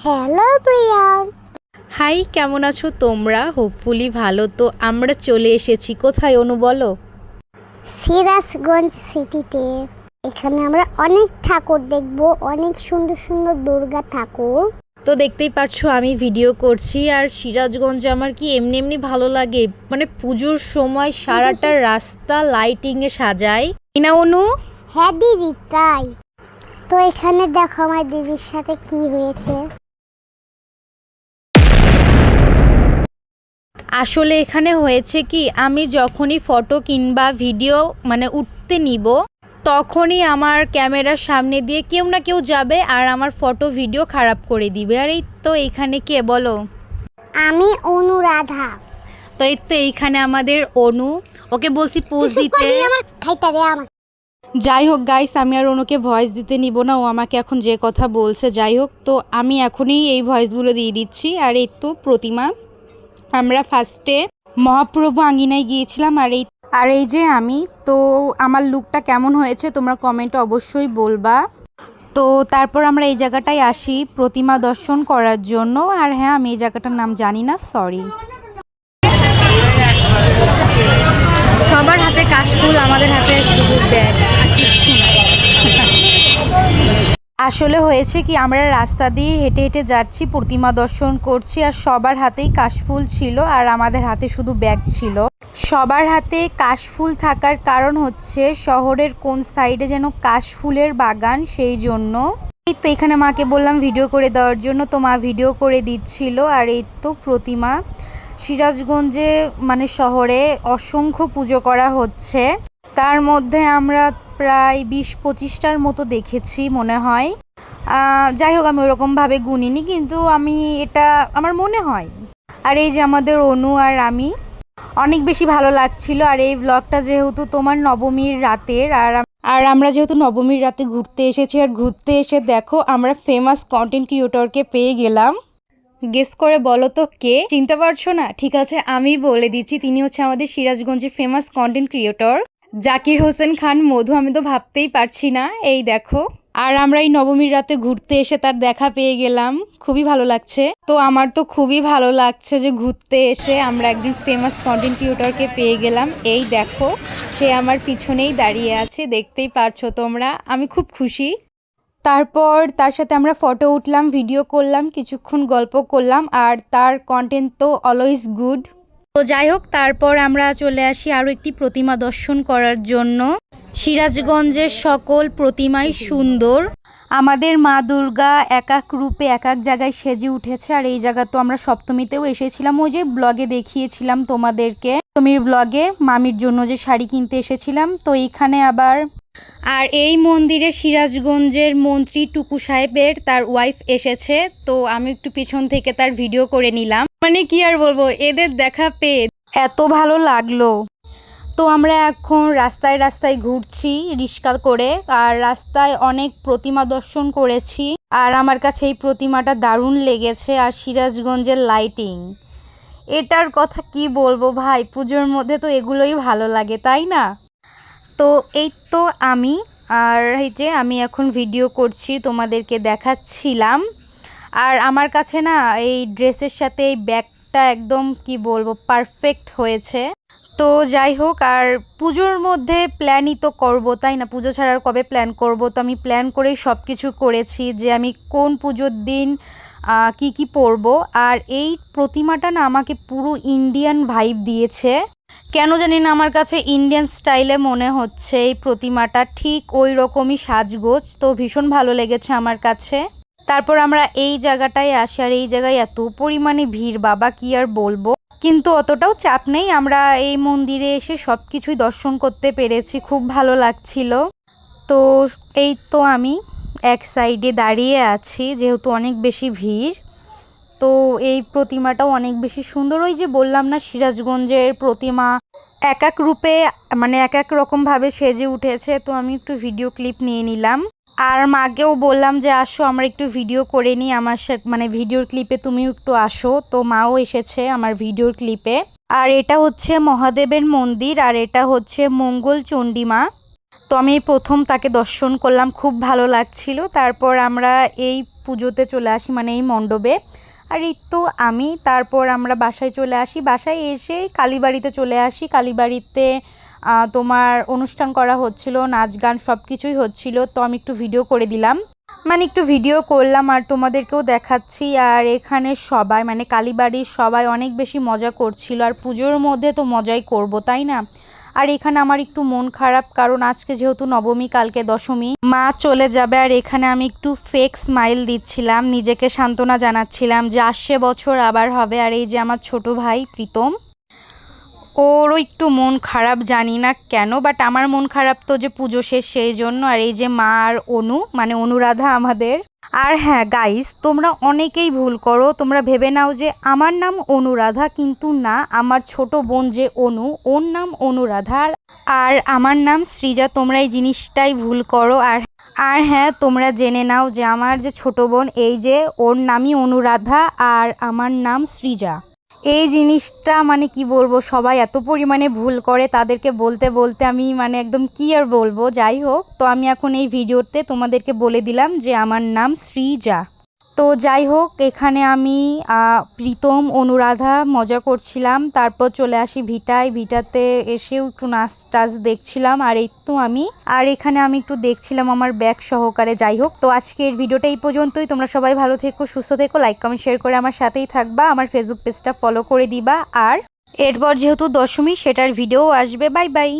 Hello Priyan high কেমন আছো তোমরা? হোপফুলি ভালো তো। আমরা চলে এসেছি। কোথায় অনু বলো? সিরাজগঞ্জ সিটিতে। এখানে আমরা অনেক ঠাকুর দেখব অনেক সুন্দর সুন্দর দুর্গা ঠাকুর। তো দেখতেই পারছ আমি ভিডিও করছি। আর সিরাজগঞ্জ আমার কি এমনি এমনি ভালো লাগে? মানে পুজোর সময় সারাটা রাস্তা লাইটিংয়ে সাজায় না অনু? হ্যাঁ দিদি তাই। তো এখানে দেখো আমার দিদির সাথে কি হয়েছে। আসলে এখানে হয়েছে কি আমি যখনই ফটো কিংবা ভিডিও মানে উঠতে নিব তখনই আমার ক্যামেরার সামনে দিয়ে কেউ না কেউ যাবে আর আমার ফটো ভিডিও খারাপ করে দিবে। আর এই তো এখানে কে বলো? আমি অনুরাধা তো এই তো এইখানে আমাদের অনু। ওকে বলছি পোজ দিতে। যাই হোক গাইস আমি আর অনুকে ভয়েস দিতে নিব না ও আমাকে এখন যে কথা বলছে যাই হোক। তো আমি এখনই এই ভয়েসগুলো দিয়ে দিচ্ছি আর এই তো প্রতিমা। আমরা ফার্স্টে মহাপ্রভু আঙ্গিনায় গিয়েছিলাম আর এই আর এই যে আমি, তো আমার লুকটা কেমন হয়েছে তোমরা কমেন্টে অবশ্যই বলবা। তো তারপর আমরা এই জায়গাটায় আসি প্রতিমা দর্শন করার জন্য। আর হ্যাঁ আমি এই জায়গাটার নাম জানি না সরি সবার হাতে কাশফুল আমাদের হাতে ব্যাগ আসলে হয়েছে কি, আমরা রাস্তা দিয়ে হেঁটে হেঁটে যাচ্ছি, প্রতিমা দর্শন করছি, আর সবার হাতেই কাশফুল ছিল, আর আমাদের হাতে শুধু ব্যাগ ছিল। সবার হাতে কাশফুল থাকার কারণ হচ্ছে, শহরের কোন সাইডে যেন কাশফুলের বাগান, সেই জন্য। এই তো এখানে মাকে বললাম ভিডিও করে দেওয়ার জন্য, তো মা ভিডিও করে দিচ্ছিল, আর এই তো প্রতিমা। সিরাজগঞ্জে মানে শহরে অসংখ্য পুজো করা হচ্ছে। তার মধ্যে আমরা প্রায় বিশ পঁচিশটার মতো দেখেছি মনে হয়। যাই হোক, আমি ওরকমভাবে গুনিনি, কিন্তু আমি এটা আমার মনে হয়। আর এই যে আমাদের অনু আর আমি, অনেক বেশি ভালো লাগছিল। আর এই ব্লগটা যেহেতু তোমার নবমীর রাতের, আর আর আমরা যেহেতু নবমীর রাতে ঘুরতে এসেছি, আর ঘুরতে এসে দেখো, আমরা ফেমাস কন্টেন্ট ক্রিয়েটরকে পেয়ে গেলাম। গেস করে বলো তো কে? চিনতে পারছ না? ঠিক আছে, আমি বলে দিচ্ছি, তিনি হচ্ছে আমাদের সিরাজগঞ্জের famous content creator Zakir Hossain Khan, মধু, আমি তো ভাবতেই পারছি না। এই দেখো, আর আমরা এই নবমীর রাতে ঘুরতে এসে তার দেখা পেয়ে গেলাম। খুবই ভালো লাগছে। তো আমার তো খুবই ভালো লাগছে যে ঘুরতে এসে আমরা একজন ফেমাস কন্টেন্ট ক্রিয়েটরকে পেয়ে গেলাম। এই দেখো, সে আমার পিছনেই দাঁড়িয়ে আছে, দেখতেই পারছ তোমরা। আমি খুব খুশি। তারপর তার সাথে আমরা ফটো উঠলাম ভিডিও করলাম, কিছুক্ষণ গল্প করলাম, আর তার কন্টেন্ট তো অলওয়েজ গুড তো যাই হোক, তারপর আমরা চলে আসি আরও একটি প্রতিমা দর্শন করার জন্য। সিরাজগঞ্জের সকল প্রতিমাই সুন্দর। আমাদের মা দুর্গা এক এক রূপে এক এক জায়গায় সেজে উঠেছে, আর এই জায়গা তো আমরা সপ্তমীতেও এসেছিলাম। ওই যে ব্লগে দেখিয়েছিলাম তোমাদেরকে। সপ্তমীর ব্লগে মামির জন্য যে শাড়ি কিনতে এসেছিলাম, তো এইখানে আবার আর এই মন্দিরে সিরাজগঞ্জের মন্ত্রী টুকু সাহেবের তার ওয়াইফ এসেছে, তো আমি একটু পিছন থেকে তার ভিডিও করে নিলাম। মানে কি আর বলব, এদের দেখা পেয়ে এত ভালো লাগল। তো আমরা এখন রাস্তায় রাস্তায় ঘুরছি রিক্সা করে, আর রাস্তায় অনেক প্রতিমা দর্শন করেছি, আর আমার কাছে এই প্রতিমাটা দারুণ লেগেছে, আর সিরাজগঞ্জের লাইটিং এটার কথা কি বলব ভাই, পুজোর মধ্যে তো এগুলোই ভালো লাগে, তাই না? তো এই তো আমি, আর এই যে আমি এখন ভিডিও করছি, তোমাদেরকে দেখাচ্ছিলাম। আর আমার কাছে না এই ড্রেসের সাথে এই ব্যাগটা একদম, কি বলব পারফেক্ট হয়েছে। তো যাই হোক, আর পুজোর মধ্যে প্ল্যানই তো করব, তাই না? পুজো ছাড়া আর কবে প্ল্যান করব? তো আমি প্ল্যান করেই সব কিছু করেছি যে আমি কোন পুজোর দিন কি কি পরবো। আর এই প্রতিমাটা না আমাকে পুরো ইন্ডিয়ান ভাইব দিয়েছে। কেন জানি না আমার কাছে ইন্ডিয়ান স্টাইলে মনে হচ্ছে এই প্রতিমাটা। ঠিক ওই রকমই সাজগোজ, তো ভীষণ ভালো লেগেছে আমার কাছে। তারপর আমরা এই জায়গাটায় আসি আর এই জায়গায় এত পরিমাণে ভিড়, বাবা, কি আর বলব? কিন্তু অতটাও চাপ নেই, আমরা এই মন্দিরে এসে সব কিছুই দর্শন করতে পেরেছি, খুব ভালো লাগছিল। তো এই তো আমি এক সাইডে দাঁড়িয়ে আছি, যেহেতু অনেক বেশি ভিড়, তো এই প্রতিমাটাও অনেক বেশি সুন্দর। ওই যে বললাম না, সিরাজগঞ্জের প্রতিমা এক এক রূপে মানে এক এক রকমভাবে সেজে উঠেছে, তো আমি একটু ভিডিও ক্লিপ নিয়ে নিলাম। আর মাকেও বললাম যে, আসো, আমরা একটু ভিডিও করে নিই আমার মানে ভিডিওর ক্লিপে তুমিও একটু আসো। তো মাও এসেছে আমার ভিডিওর ক্লিপে আর এটা হচ্ছে মহাদেবের মন্দির আর এটা হচ্ছে মঙ্গল চণ্ডীমা। তো আমি প্রথম তাকে দর্শন করলাম, খুব ভালো লাগছিল। তারপর আমরা এই পুজোতে চলে আসি মানে এই মণ্ডপে। আর এই তো আমি, তারপর আমরা বাসায় চলে আসি। বাসায় এসে কালীবাড়িতে চলে আসি। কালীবাড়িতে তোমার অনুষ্ঠান করা হচ্ছিল, নাচ গান সব কিছুই হচ্ছিল, তো আমি একটু ভিডিও করে দিলাম। মানে একটু ভিডিও করলাম আর তোমাদেরকেও দেখাচ্ছি। আর এখানে সবাই মানে কালীবাড়ির সবাই অনেক বেশি মজা করছিল, আর পুজোর মধ্যে তো মজাই করব, তাই না? আর এখানে আমার একটু মন খারাপ, কারণ আজকে যেহেতু নবমী, কালকে দশমী। মা চলে যাবে, আর এখানে আমি একটু ফেক স্মাইল দিচ্ছিলাম, নিজেকে সান্ত্বনা জানাচ্ছিলাম যে আসছে বছর আবার হবে, আর এই যে আমার ছোট ভাই প্রীতম। ওরও একটু মন খারাপ জানি না কেন বাট আমার মন খারাপ তো যে পুজো শেষ সেই জন্য, আর এই যে মা আর অনু মানে অনুরাধা আমাদের। আর হ্যাঁ গাইস তোমরা অনেকেই ভুল করো, তোমরা ভেবে নাও যে আমার নাম অনুরাধা কিন্তু না, আমার ছোট বোন যে অনু, ওর নাম অনুরাধা। আর- আমার নাম সৃজা, তোমরা এই জিনিসটাই ভুল করো। আর আর হ্যাঁ তোমরা জেনে নাও যে আমার যে ছোট বোন, এই যে ওর নামই অনুরাধা, আর আমার নাম সৃজা। এই জিনিসটা মানে কি বলব? সবাই এত পরিমাণে ভুল করে, তাদেরকে বলতে বলতে আমি মানে একদম কি আর বলব? যাই হোক, তো আমি এখন এই ভিডিওতে তোমাদেরকে বলে দিলাম যে আমার নাম শ্রীজা তো যাই হোক, এখানে আমি প্রীতম, অনুরাধা মজা করছিলাম। তারপর চলে আসি ভিটায়। ভিটাতে এসেও একটু নাচ টাচ দেখছিলাম। আর এই তো আমি। আর এখানে আমি একটু দেখছিলাম আমার ব্যাগ সহকারে। যাই হোক, তো আজকের ভিডিওটা এই পর্যন্তই। তোমরা সবাই ভালো থেকো, সুস্থ থেকো। লাইক কমেন্ট শেয়ার করে আমার সাথেই থাকবা। আমার ফেসবুক পেজটা ফলো করে দিবা। আর এরপর যেহেতু দশমী, সেটার ভিডিও আসবে। Bye bye